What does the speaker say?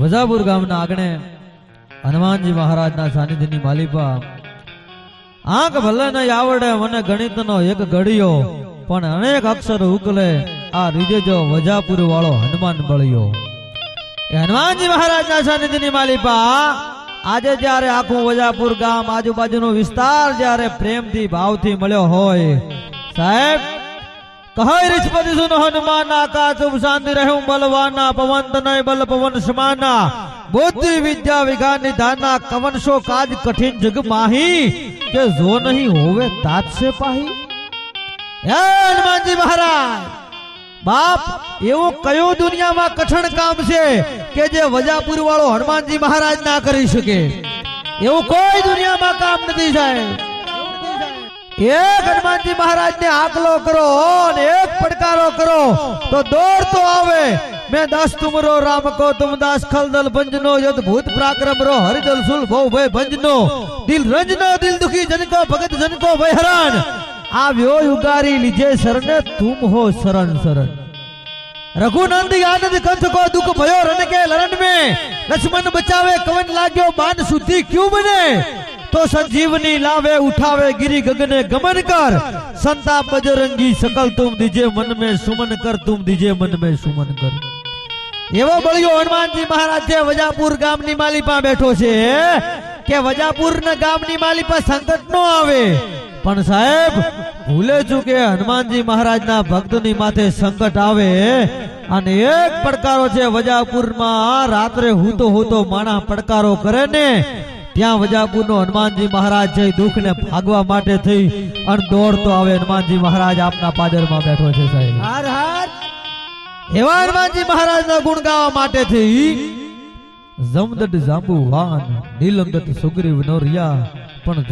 વજાપુર ગામના આગણે હનુમાનજી મહારાજના સાનિધ્યની માલિપા. આંખ ભલે નહીં આવડે, મને ગણિતનો એક ઘડિયો પણ અનેક અક્ષર ઉકલે, આ રીજેજો વજાપુર વાળો હનુમાન બળ્યો. હનુમાનજી મહારાજના સાનિધ્યની માલિપા, આજે જ્યારે આખું વજાપુર ગામ આજુબાજુનો વિસ્તાર જ્યારે પ્રેમથી, ભાવથી મળ્યો હોય, સાહેબ કહય રીછપતિ સુન હનુમાન ઉપ શાંતિ રહે બલવાના પવન તનય બલ પવન સમાના બુદ્ધિ વિદ્યા વિજ્ઞાન નિધાના કવન શો કાજ કઠિન જગ માહી. કે જો નહીં હોવે તાત સે પાહી? હે હનુમાનજી મહારાજ, બાપ એવું કયો દુનિયામાં કઠણ કામ છે કે જે વજાપુર વાળો હનુમાનજી મહારાજ ના કરી શકે? એવું કોઈ દુનિયામાં કામ નથી સાહેબ. एक हनुमान जी महाराज ने आकलो करो एक पटकारो करो तो दौड़ तो आवे। मैं दस तुमरो राम को तुम दास, खल दल भंजनो, यद भूत पराक्रम रो हरिदल सुल भंजनो। दिल रंजनो, दिल दुखी जन को, भगत जन को भय हरान। आवियो युगारी लीजे शरण, तुम हो शरण शरण। रघुनंद आनंद कंस को दुख भयो रण के लरण में, लक्ष्मण बचावे, कवन लागो बान सुधी क्यों बने? તો સંજીવની લાવે, ઉઠાવે ગિરી ગગને ગમન કર. સંતા બજરંગી સકલ તુમ દીજે મન મે સુમન કર, તુમ દીજે મન મે સુમન કર. એવો બળ્યો હનુમાનજી મહારાજ જે વજાપુર ગામની માલિપા બેઠો છે. કે વજાપુર ના ગામની માલિપા સંકટ નો આવે. પણ સાહેબ, ભૂલે છું કે હનુમાનજી મહારાજના ભક્તની માથે સંકટ આવે. અને એક પડકારો છે વજાપુરમાં રાત્રે હૂતો હૂતો માણા પડકારો કરે ને ત્યાં વજાપુરનો હનુમાનજી મહારાજ છે દુઃખને ભાગવા માટે થઈ અને દોડતો આવે હનુમાનજી મહારાજ આપના પાદરમાં બેઠો છે સાહેબ. હાર હાર. એવા હનુમાનજી મહારાજના ગુણ ગાવા માટે થઈ. જમદટ જાંબુ વાન નીલંગત સુગ્રીવ નો રિયા પણ